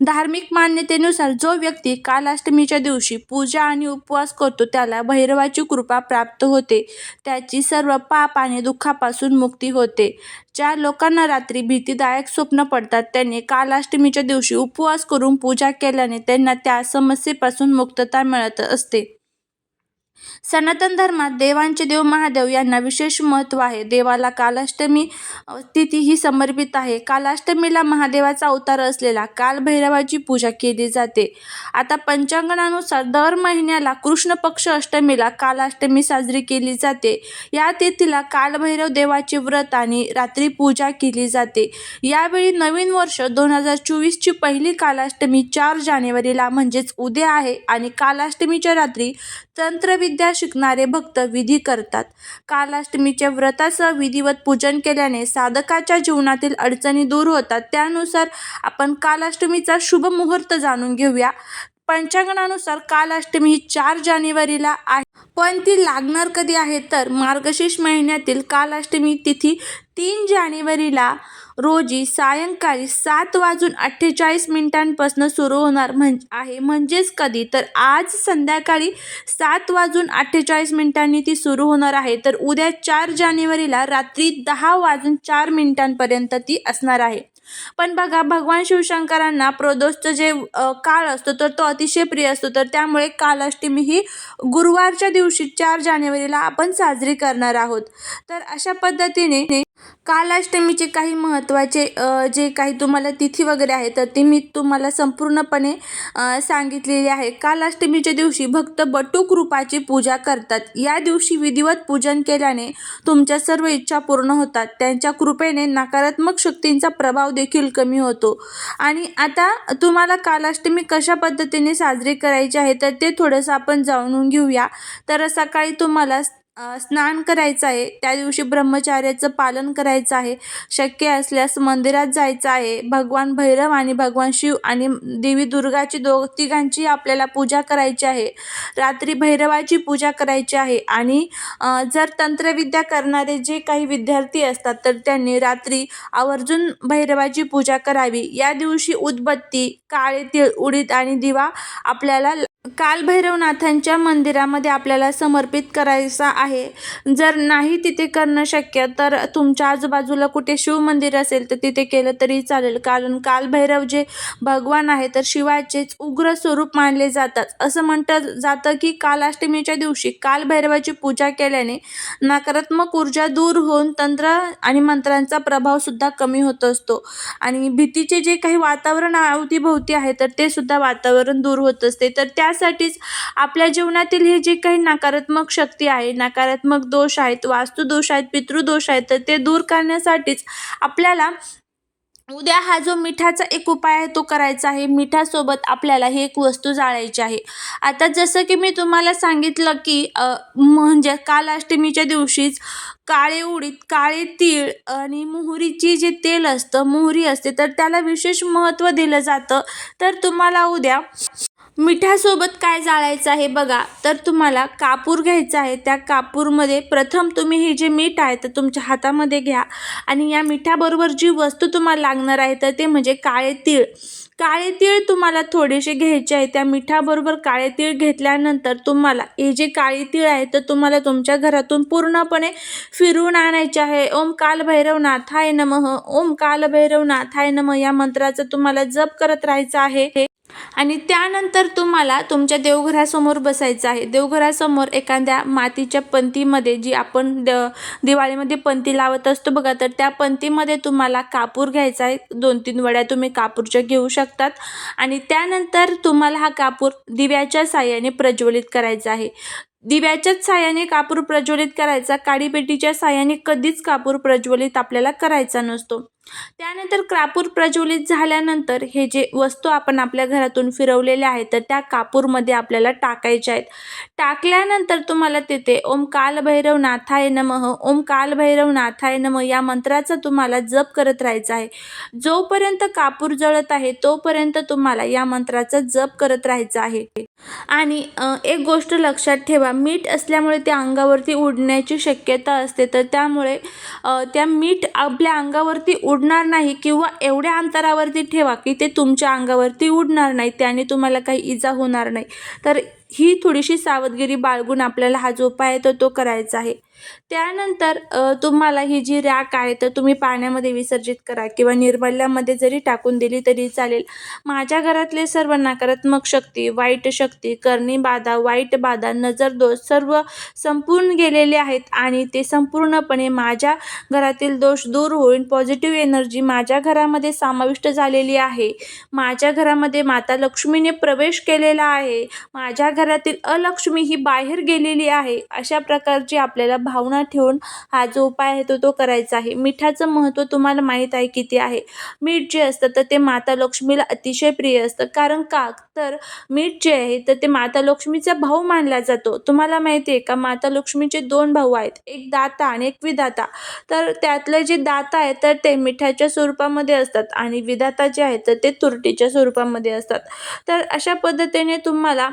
धार्मिक मान्यतेनुसार जो व्यक्ती कालाष्टमीच्या दिवशी पूजा आणि उपवास करतो त्याला भैरवाची कृपा प्राप्त होते. त्याची सर्व पाप आणि दुःखापासून मुक्ती होते. ज्या लोकांना रात्री भीतीदायक स्वप्न पडतात त्यांनी कालाष्टमीच्या दिवशी उपवास करून पूजा केल्याने त्यांना त्या समस्येपासून मुक्तता मिळत असते. सनातन धर्मात देवांचे देव महादेव यांना विशेष महत्त्व आहे. देवाला कालाष्टमी तिथी ही समर्पित आहे. कालाष्टमीला महादेवाचा अवतार असलेला कालभैरवाची पूजा केली जाते. आता पंचांगणानुसार दर महिन्याला कृष्ण पक्ष अष्टमीला कालाष्टमी साजरी केली जाते. या तिथीला कालभैरव देवाचे व्रत आणि रात्री पूजा केली जाते. यावेळी नवीन वर्ष दोन हजार चोवीसची पहिली कालाष्टमी चार जानेवारीला म्हणजेच उद्या आहे आणि कालाष्टमीच्या रात्री विद्या शिकणारे भक्त विधी करतात. कालाष्टमीच्या व्रतासह विधिवत पूजन केल्याने साधकाच्या जीवनातील अडचणी दूर होतात. त्यानुसार आपण कालाष्टमीचा शुभ मुहूर्त जाणून घेऊया. पंचांगणानुसार कालाष्टमी ही चार जानेवारीला आहे. पण ती लागणार कधी आहे? तर मार्गशीर्ष महिन्यातील कालाष्टमी तिथी तीन जानेवारीला रोजी सायंकाळी सात वाजून अठ्ठेचाळीस मिनिटांपासून सुरू होणार म्हण आहे. म्हणजेच कधी? तर आज संध्याकाळी सात वाजून अठ्ठेचाळीस मिनिटांनी ती सुरू होणार आहे. तर उद्या चार जानेवारीला रात्री दहा वाजून चार मिनिटांपर्यंत ती असणार आहे. पण बघा भगवान शिवशंकरांना प्रदोषचं जे काळ असतो तर तो अतिशय प्रिय असतो. तर त्यामुळे कालाष्टमी ही गुरुवारच्या दिवशी चार जानेवारीला आपण साजरी करणार आहोत. तर अशा पद्धतीने कालाष्टमीचे काही महत्त्वाचे जे काही तुम्हाला तिथी वगैरे आहे तर ते मी तुम्हाला संपूर्णपणे सांगितलेली आहे. कालाष्टमीच्या दिवशी भक्त बटूक रूपाची पूजा करतात. या दिवशी विधिवत पूजन केल्याने तुमच्या सर्व इच्छा पूर्ण होतात. त्यांच्या कृपेने नकारात्मक शक्तींचा प्रभाव देखील कमी होतो. आणि आता तुम्हाला कालाष्टमी कशा पद्धतीने साजरी करायची आहे तर ते थोडंसं आपण जाणून घेऊया. तर सकाळी तुम्हाला स्नान करायचं आहे. त्या दिवशी ब्रह्मचार्याचं पालन करायचं आहे. शक्य असल्यास मंदिरात जायचं आहे. भगवान भैरव आणि भगवान शिव आणि देवी दुर्गाची दो तिघांची आपल्याला पूजा करायची आहे. रात्री भैरवाची पूजा करायची आहे. आणि जर तंत्रविद्या करणारे जे काही विद्यार्थी असतात तर त्यांनी रात्री आवर्जून भैरवाची पूजा करावी. या दिवशी उदबत्ती काळे तिळ उडीद आणि दिवा आपल्याला कालभैरवनाथांच्या मंदिरामध्ये आपल्याला समर्पित करायचा आहे. जर नाही तिथे करणं शक्य तर तुमच्या आजूबाजूला कुठे शिव मंदिर असेल तर तिथे केलं तरी चालेल. कारण कालभैरव जे भगवान आहे तर शिवाचेच उग्र स्वरूप मानले जातात. असं म्हणतं जातं की कालाष्टमीच्या दिवशी कालभैरवाची पूजा केल्याने नकारात्मक ऊर्जा दूर होऊन तंत्र आणि मंत्रांचा प्रभावसुद्धा कमी होत असतो. आणि भीतीचे जे काही वातावरण अवतीभोवती आहे तर ते सुद्धा वातावरण दूर होत असते. तर त्या त्यासाठीच आपल्या जीवनातील हे जे काही नकारात्मक शक्ती आहे नकारात्मक दोष आहेत वास्तुदोष आहेत पितृदोष आहेत तर ते दूर करण्यासाठीच आपल्याला उद्या हा जो मिठाचा एक उपाय आहे तो करायचा आहे. मिठासोबत आपल्याला ही एक वस्तू जाळायची आहे. आता जसं की मी तुम्हाला सांगितलं की म्हणजे म्हणजे कालाष्टमीच्या दिवशीच काळे उडीद काळे तीळ आणि मोहरीची जे तेल असतं मोहरी असते तर त्याला विशेष महत्त्व दिलं जातं. तर तुम्हाला उद्या मिठासोबत काय जाळायचं आहे बघा. तर तुम्हाला कापूर घ्यायचा आहे. त्या कापूरमध्ये प्रथम तुम्ही हे जे मीठ आहे तर तुमच्या हातामध्ये घ्या. आणि या मिठाबरोबर जी वस्तू तुम्हाला लागणार आहे तर ते म्हणजे काळे तीळ. काळे तीळ तुम्हाला थोडेसे घ्यायचे आहे. त्या मिठाबरोबर काळे तीळ घेतल्यानंतर तुम्हाला हे जे काळे तीळ आहे तर तुम्हाला तुमच्या घरातून पूर्णपणे फिरवून आणायचे आहे. ओम काल भैरवनाथाय नमः. ओम काल भैरवनाथाय नमः या मंत्राचा तुम्हाला जप करत राहायचं आहे. आणि त्यानंतर तुम्हाला तुमच्या देवघरासमोर बसायचं आहे. देवघरासमोर एखाद्या मातीच्या पंतीमध्ये जी आपण द दिवाळीमध्ये पंती लावत असतो बघा तर त्या पंतीमध्ये तुम्हाला कापूर घ्यायचा आहे. दोन तीन वड्या तुम्ही कापूरच्या घेऊ शकतात. आणि त्यानंतर तुम्हाला हा कापूर दिव्याच्या साह्याने प्रज्वलित करायचा आहे. दिव्याच्याच साहाय्याने कापूर प्रज्वलित करायचा काडीपेटीच्या साहाय्याने कधीच कापूर प्रज्वलित आपल्याला करायचा नसतो. त्यानंतर कापूर प्रज्वलित झाल्यानंतर हे जे वस्तू आपण आपल्या घरातून फिरवलेल्या आहेत तर त्या कापूरमध्ये आपल्याला टाकायच्या आहेत. टाकल्यानंतर तुम्हाला तिथे ओम कालभैरव नाथाय नमः ओम कालभैरव नाथाय नमः या मंत्राचा तुम्हाला जप करत राहायचा आहे. जोपर्यंत कापूर जळत आहे तोपर्यंत तुम्हाला या मंत्राचा जप करत राहायचा आहे. आणि एक गोष्ट लक्षात ठेवा मीठ असल्यामुळे त्या अंगावरती उडण्याची शक्यता असते. तर त्यामुळे त्या मीठ आपल्या अंगावरती उडणार नाही किंवा एवढ्या अंतरावरती ठेवा की ते तुमच्या अंगावरती उडणार नाही त्याने तुम्हाला काही इजा होणार नाही. तर ही थोडीशी सावधगिरी बाळगून आपल्याला हा जो उपाय आहे तो तो करायचा आहे. त्यानंतर तुम्हाला ही जी रॅक आहे तर तुम्ही पाण्यामध्ये विसर्जित करा किंवा निर्मल्यामध्ये जरी टाकून दिली तरी चालेल. माझ्या घरातले सर्व नकारात्मक शक्ती वाईट शक्ती करणी बाधा वाईट बाधा नजर दोष सर्व संपूर्ण गेलेले आहेत आणि ते संपूर्णपणे माझ्या घरातील दोष दूर होईल पॉझिटिव्ह एनर्जी माझ्या घरामध्ये समाविष्ट झालेली आहे. माझ्या घरामध्ये माता लक्ष्मीने प्रवेश केलेला आहे. माझ्या घरातील अलक्ष्मी ही बाहेर गेलेली आहे. अशा प्रकारची आपल्याला भावना ठेवून हा जो उपाय आहे तो तो करायचा आहे. मिठाचं महत्त्व तुम्हाला माहीत आहे किती आहे? मीठ जे असतं तर ते माता लक्ष्मीला अतिशय प्रिय असतं. कारण का? तर मीठ जे आहे तर ते माता लक्ष्मीचा भाऊ मानला जातो. तुम्हाला माहिती आहे का? माता लक्ष्मीचे दोन भाऊ आहेत. एक दाता आणि एक विधाता. तर त्यातले जे दाता आहे तर ते मिठाच्या स्वरूपामध्ये असतात आणि विधाता जे आहेत तर ते तुरटीच्या स्वरूपामध्ये असतात. तर अशा पद्धतीने तुम्हाला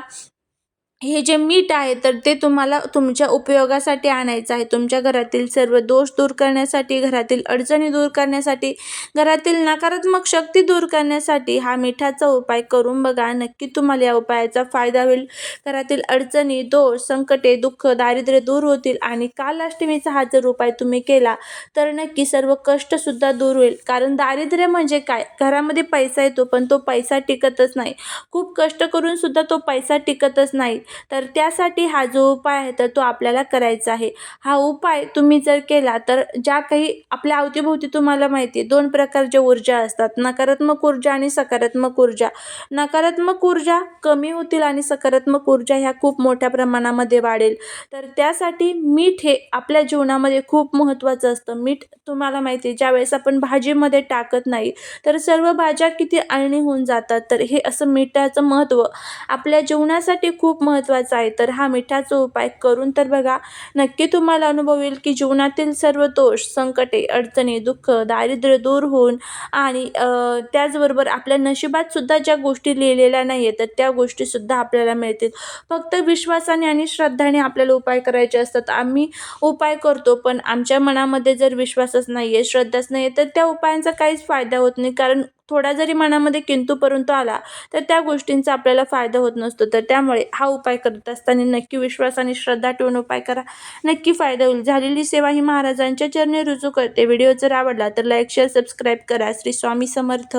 हे जे मीठ आहे तर ते तुम्हाला तुमच्या उपयोगासाठी आणायचं आहे. तुमच्या घरातील सर्व दोष दूर करण्यासाठी घरातील अडचणी दूर करण्यासाठी घरातील नकारात्मक शक्ती दूर करण्यासाठी हा मिठाचा उपाय करून बघा. नक्की तुम्हाला या उपायाचा फायदा होईल. घरातील अडचणी दोष संकटे दुःख दारिद्र्य दूर होतील आणि कालाष्टमीचा हा जर उपाय तुम्ही केला तर नक्की सर्व कष्टसुद्धा दूर होईल. कारण दारिद्र्य म्हणजे काय? घरामध्ये पैसा येतो पण तो पैसा टिकतच नाही. खूप कष्ट करून सुद्धा तो पैसा टिकतच नाही. तर त्यासाठी हा जो उपाय आहे तर तो आपल्याला करायचा आहे. हा उपाय तुम्ही जर केला तर ज्या काही आपल्या अवतीभोवती तुम्हाला माहिती आहे दोन प्रकारच्या ऊर्जा असतात नकारात्मक ऊर्जा आणि सकारात्मक ऊर्जा. नकारात्मक ऊर्जा कमी होतील आणि सकारात्मक ऊर्जा ह्या खूप मोठ्या प्रमाणामध्ये वाढेल. तर त्यासाठी मीठ हे आपल्या जीवनामध्ये खूप महत्त्वाचं असतं. मीठ तुम्हाला माहिती आहे ज्यावेळेस आपण भाजीमध्ये टाकत नाही तर सर्व भाज्या किती अळणी होऊन जातात. तर हे असं मिठाचं महत्त्व आपल्या जीवनासाठी खूप महत्त्वाचा आहे. तर हा मिठाचा उपाय करून तर बघा नक्की तुम्हाला अनुभव येईल की जीवनातील सर्व दोष संकटे अडचणी दुःख दारिद्र्य दूर होऊन आणि त्याचबरोबर आपल्या नशिबात सुद्धा ज्या गोष्टी लिहिलेल्या नाही आहेत तर त्या गोष्टीसुद्धा आपल्याला मिळतील. फक्त विश्वासाने आणि श्रद्धाने आपल्याला उपाय करायचे असतात. आम्ही उपाय करतो पण आमच्या मनामध्ये जर विश्वासच नाही आहे श्रद्धाच नाही आहे तर त्या उपायांचा काहीच फायदा होत नाही. कारण थोडा जरी मनामध्ये किंतु परंतु आला तर त्या गोष्टींचा आपल्याला फायदा होत नसतो. तर त्यामुळे हा उपाय करत असताना नक्की विश्वास आणि श्रद्धा ठेवून उपाय करा. नक्की फायदा होईल. झालेली सेवा ही महाराजांच्या चरणी रुजू करते. व्हिडिओ जर आवडला तर लाईक शेअर सबस्क्राईब करा. श्री स्वामी समर्थ.